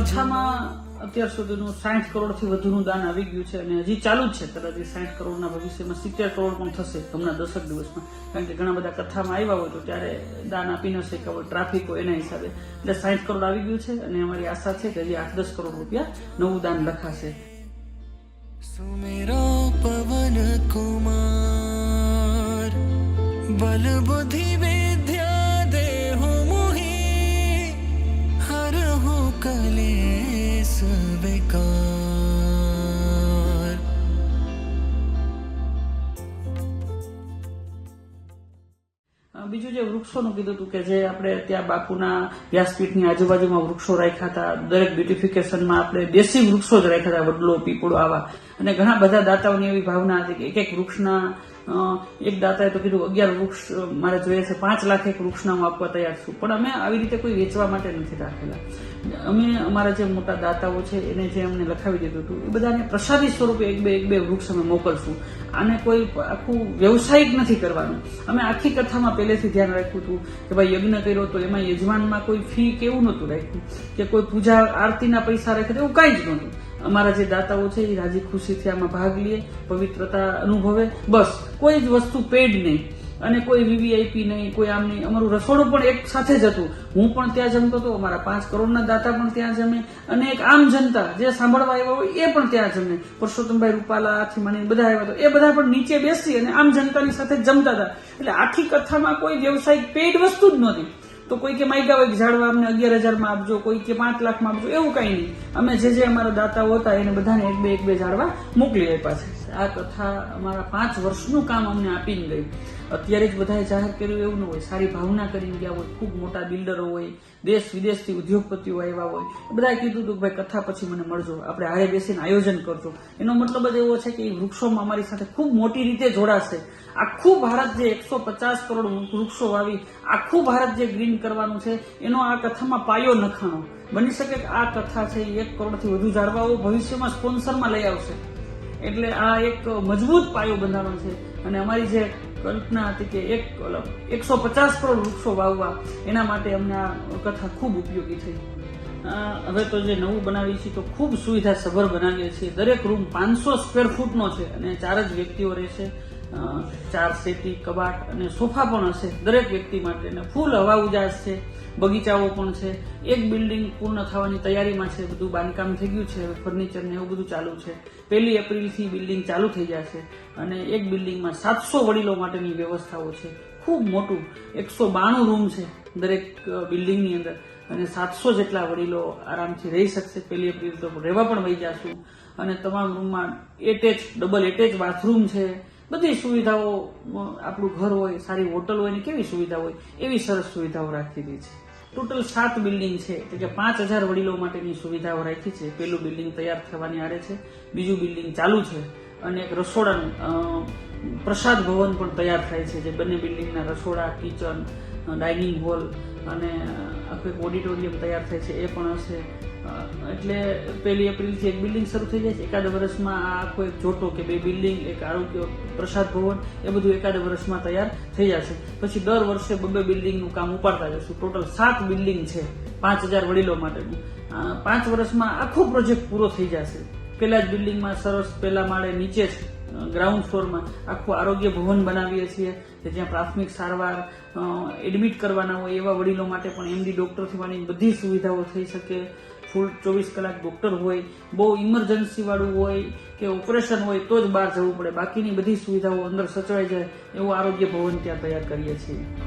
ઓછામાં અત્યાર સુધીનું સાઠ કરોડથી વધુનું દાન આવી ગયું છે અને હજી ચાલુ જ છે. કદાચ સાઠ કરોડના ભવિષ્યમાં સિત્તેર કરોડ પણ થશે હમણાં દસક દિવસમાં. કારણ કે ઘણા બધા કથામાં આવ્યા હોય તો ત્યારે દાન આપી ન શક્યા ટ્રાફિક હોય એના હિસાબે. એટલે સાઠ કરોડ આવી ગયું છે અને અમારી આશા છે કે હજી આઠ દસ કરોડ રૂપિયા નવું દાન લખાશે. સુમેરો પવન કુમાર બલ બીજું જે વૃક્ષોનું કીધું હતું કે જે આપણે ત્યાં બાપુના વ્યાસપીઠની આજુબાજુમાં વૃક્ષો રાખ્યા હતા, દરેક બ્યુટિફિકેશનમાં આપણે દેશી વૃક્ષો જ રાખ્યા હતા, વડલો, પીપળો, આવા. અને ઘણા બધા દાતાઓની એવી ભાવના હતી કે એક એક વૃક્ષના એક દાતાએ તો કીધું, અગિયાર વૃક્ષ મારે જોઈએ છે પાંચ લાખ એક વૃક્ષના હું આપવા તૈયાર છું. પણ અમે આવી રીતે કોઈ વેચવા માટે નથી રાખેલા. અમે અમારા જે મોટા દાતાઓ છે, એને જે અમને લખાવી દીધું હતું, એ બધાને પ્રસાદી સ્વરૂપે એક બે એક બે વૃક્ષ અમે મોકલશું. આને કોઈ આખું વ્યવસાયિક નથી કરવાનું. અમે આખી કથામાં પહેલેથી ધ્યાન રાખ્યું હતું કે ભાઈ યજ્ઞ કર્યો તો એમાં યજમાનમાં કોઈ ફી કે એવું નહોતું રાખ્યું. કે કોઈ પૂજા આરતીના પૈસા રાખે તો એવું કાંઈ જ નહોતું. અમારા જે દાતાઓ છે એ રાજી ખુશીથી આમાં ભાગ લે, પવિત્રતા અનુભવે. બસ, કોઈ જ વસ્તુ પેડ નહીં. અને કોઈ વીવીઆઈપી નહીં, કોઈ આમ નહીં. અમારું રસોડું પણ એક સાથે જ હતું. હું પણ ત્યાં જમતો હતો, અમારા પાંચ કરોડના દાતા પણ ત્યાં જમે. અને એક આમ જનતા જે સાંભળવા આવ્યા હોય એ પણ ત્યાં જમે. પરસોત્તમભાઈ રૂપાલાથી મને બધા આવ્યા હતા. એ બધા પણ નીચે બેસી અને આમ જનતાની સાથે જમતા હતા. એટલે આખી કથામાં કોઈ વ્યવસાયિક પેડ વસ્તુ જ નહોતી. તો કોઈ કે માઇકા હોય કે ઝાડવા અમને અગિયાર હજારમાં આપજો, કોઈ કે પાંચ લાખમાં આપજો, એવું કાંઈ નહીં. અમે જે જે અમારા દાતાઓ હતા એને બધાને એક બે એક બે ઝાડવા મોકલી આપ્યા છે. આ કથા અમારા પાંચ વર્ષનું કામ અમને આપીને ગઈ. અત્યારે જ બધાએ જાહેર કર્યું એવું ન હોય. સારી ભાવના કરીને ગયા હોય. ખૂબ મોટા બિલ્ડરો હોય. દેશ વિદેશથી ઉદ્યોગપતિઓ આવ્યા હોય. બધાએ કીધું હતું કે ભાઈ કથા પછી મને મળજો. આપણે હારે બેસીને આયોજન કરજો. એનો મતલબ જ એવો છે કે એ વૃક્ષોમાં અમારી સાથે ખૂબ મોટી રીતે જોડાશે. આખું ભારત જે એકસો પચાસ કરોડ વૃક્ષો વાવી, આખું ભારત જે ગ્રીન કરવાનું છે, એનો આ કથામાં પાયો નખાણો. બની શકે કે આ કથા છે એક કરોડથી વધુ ઝાડવાઓ ભવિષ્યમાં સ્પોન્સરમાં લઈ આવશે. એટલે આ એક મજબૂત પાયો બંધાણો છે. અને અમારી જે કલ્પના હતી કે એક એકસો પચાસ કરોડ વૃક્ષો વાવવા, એના માટે અમને આ કથા ખૂબ ઉપયોગી થઈ. હવે તો જે નવું બનાવીએ છીએ તો ખૂબ સુવિધા સભર બનાવીએ છીએ. દરેક રૂમ પાંચસો સ્ક્વેર ફૂટનો છે અને ચાર જ વ્યક્તિઓ રહેશે. ચાર સેટી, કબાટ અને સોફા પણ હશે દરેક વ્યક્તિ માટે. અને ફૂલ હવા ઉજાસ છે. બગીચાઓ પણ છે. એક બિલ્ડિંગ પૂર્ણ થવાની તૈયારીમાં છે. બધું બાંધકામ થઈ ગયું છે. ફર્નિચર ને એવું બધું ચાલુ છે. પહેલી એપ્રિલથી બિલ્ડિંગ ચાલુ થઈ જશે અને એક બિલ્ડિંગમાં સાતસો વડીલો માટેની વ્યવસ્થાઓ છે. ખૂબ મોટું. એકસો બાણું રૂમ છે દરેક બિલ્ડિંગની અંદર. અને સાતસો જેટલા વડીલો આરામથી રહી શકશે. પહેલી એપ્રિલ તો રહેવા પણ વહી જશું. અને તમામ રૂમમાં એટેચ ડબલ એટેચ બાથરૂમ છે. બધી સુવિધાઓ આપણું ઘર હોય, સારી હોટલ હોય ને કેવી સુવિધા હોય, એવી સરસ સુવિધાઓ રાખી દીધી છે. ટોટલ સાત બિલ્ડિંગ છે. એટલે કે પાંચ હજાર વડીલો માટેની સુવિધાઓ રાખી છે. પેલું બિલ્ડિંગ તૈયાર થવાની આરે છે. બીજું બિલ્ડિંગ ચાલુ છે. અને એક રસોડાનું પ્રસાદ ભવન પણ તૈયાર થાય છે, જે બંને બિલ્ડિંગના રસોડા, કિચન ડાઇનિંગ હોલ અને આખું એક ઓડિટોરિયમ તૈયાર થાય છે. એ પણ હશે. એટલે પહેલી એપ્રિલથી એક બિલ્ડિંગ શરૂ થઈ જાય છે. એકાદ વર્ષમાં આ આખો એક જોટો કે બે બિલ્ડિંગ, એક આરોગ્ય પ્રસાદ ભવન, એ બધું એકાદ વર્ષમાં તૈયાર થઈ જશે. પછી દર વર્ષે બબ્બે બિલ્ડિંગનું કામ ઉપાડતા જશું. ટોટલ સાત બિલ્ડિંગ છે, પાંચ હજાર વડીલો માટેનું. પાંચ વર્ષમાં આખો પ્રોજેક્ટ પૂરો થઈ જશે. પહેલા જ બિલ્ડિંગમાં સરસ પહેલા માળે નીચે જ ગ્રાઉન્ડ ફ્લોરમાં આખું આરોગ્ય ભવન બનાવીએ છીએ. કે જ્યાં પ્રાથમિક સારવાર એડમિટ કરવાના હોય એવા વડીલો માટે પણ એમડી ડોક્ટરથી માંડીને બધી સુવિધાઓ થઈ શકે. ફૂલ ચોવીસ કલાક ડૉક્ટર હોય, બહુ ઇમરજન્સી વાળું હોય કે ઓપરેશન હોય તો જ બહાર જવું પડે. બાકીની બધી સુવિધાઓ અંદર સચવાઈ જાય એવું આરોગ્ય ભવન ત્યાં તૈયાર કરીએ છીએ.